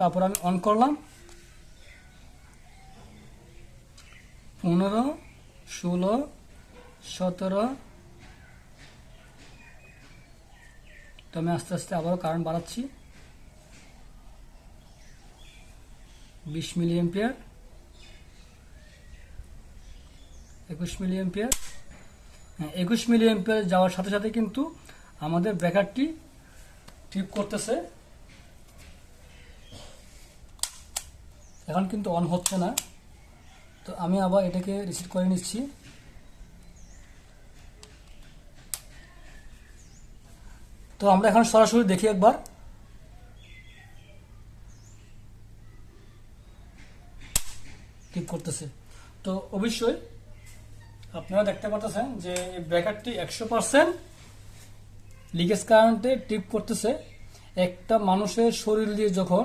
তারপর আমি অন করলাম। পনেরো, ষোলো, সতেরো। তো আমি আস্তে আস্তে আবারও কারেন্ট বাড়াচ্ছি। বিশ মিলি এম্পিয়ার একুশ মিলি এম্পিয়ার হ্যাঁ একুশ মিলি এম্পিয়ার যাওয়ার সাথে সাথে কিন্তু আমাদের ব্রেকারটি ট্রিপ করতেছে। এখন কিন্তু অন হচ্ছে না। তো আমি আবার এটাকে রিসিভ করে নিচ্ছি। তো আমরা এখন সরাসরি দেখি একবার। ঠিক করতেছে। তো অবশ্যই আপনারা দেখতে পাচ্ছেন যে ব্রেকারটি একশো পার্সেন্ট লিকেজ কারেন্টে টিপ করতেছে। একটা মানুষের শরীর দিয়ে যখন